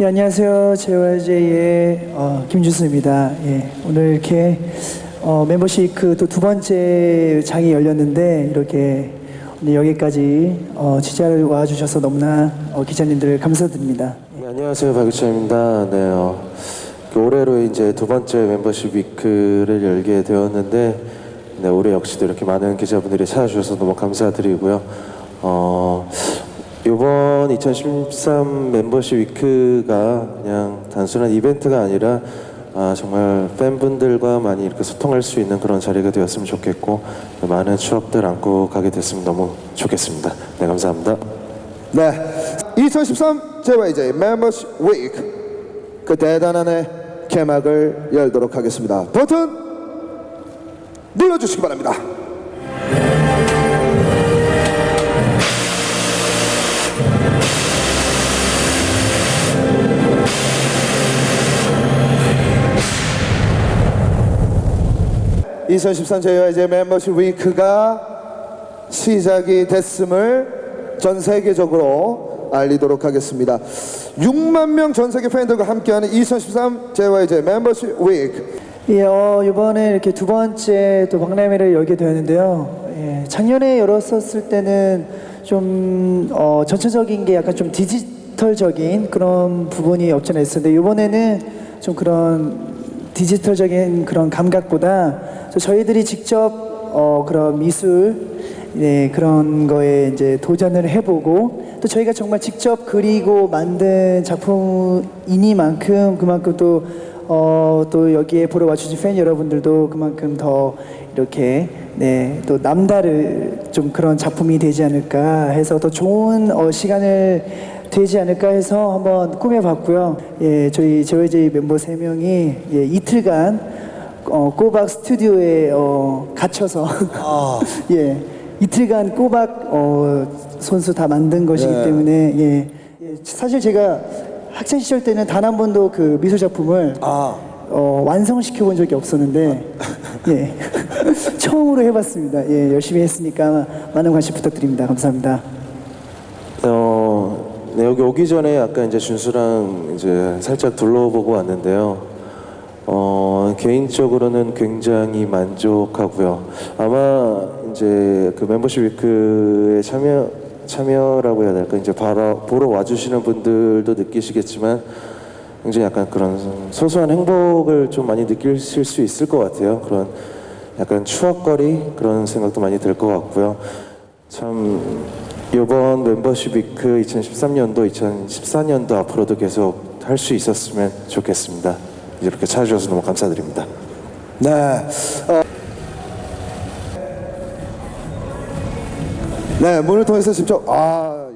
안녕하세요. JYJ의 어, 김준수입니다. 예, 오늘 이렇게 어, 멤버십 그또 두 번째 장이 열렸는데 이렇게 오늘 여기까지 어, 취재를 와주셔서 너무나 어, 기자님들 감사드립니다. 네, 안녕하세요 박유찬입니다. 네, 어, 그 올해로 이제 두 번째 멤버십 위크를 열게 되었는데 네, 올해 역시도 이렇게 많은 기자분들이 찾아주셔서 너무 감사드리고요. 어, 이번 2013 멤버십 위크가 그냥 단순한 이벤트가 아니라 아, 정말 팬분들과 많이 이렇게 소통할 수 있는 그런 자리가 되었으면 좋겠고 많은 추억들 안고 가게 됐으면 너무 좋겠습니다. 네, 감사합니다. 네. 2013 JYJ 멤버십 위크 그 대단한 해 개막을 열도록 하겠습니다. 버튼 눌러주시기 바랍니다. (2013) JYJ 멤버십 위크가 시작이 됐음을 전 세계적으로 알리도록 하겠습니다. 6만 명 전 세계 팬들과 함께하는 2013 JYJ 멤버십 위크. 예, 어, 이번에 이렇게 두 번째 또 박람회를 열게 되었는데요. 예, 작년에 열었었을 때는 좀 어, 전체적인 게 약간 좀 디지털적인 그런 부분이 없지 않아 있었는데 이번에는 좀 그런 디지털적인 그런 감각보다 저- 저희들이 직접 어, 그런 미술 네, 그런 거에 이제 도전을 해보고 또 저희가 정말 직접 그리고 만든 작품이니만큼 그만큼 또 어, 또 여기에 보러 와주신 팬 여러분들도 그만큼 더 이렇게 네, 또 남다른 좀 그런 작품이 되지 않을까 해서 더 좋은 어, 시간을 되지 않을까 해서 한번 꾸며봤고요. 예, 저희 JYJ 멤버 세 명이 예, 이틀간 어, 꼬박 스튜디오에 어, 갇혀서 예, 이틀간 꼬박 어, 손수 다 만든 것이기 네. 때문에 예, 예, 사실 제가 학창 시절 때는 단 한 번도 그 미술 작품을 어, 완성시켜 본 적이 없었는데 예, 처음으로 해봤습니다. 예, 열심히 했으니까 많은 관심 부탁드립니다. 감사합니다. 어, 네, 여기 오기 전에 아까 이제 준수랑 이제 살짝 둘러보고 왔는데요. 어, 개인적으로는 굉장히 만족하고요. 아마 이제 그 멤버십 위크에 참여 참여라고 해야 될까 이제 바로 보러 와주시는 분들도 느끼시겠지만 굉장히 약간 그런 소소한 행복을 좀 많이 느끼실 수 있을 것 같아요. 그런 약간 추억거리 그런 생각도 많이 들 것 같고요. 참 이번 멤버십 위크 2013년도, 2014년도 앞으로도 계속 할 수 있었으면 좋겠습니다. 이렇게 찾아주셔서 너무 감사드립니다. 네. 어, 네, 문을 통해서 직접 아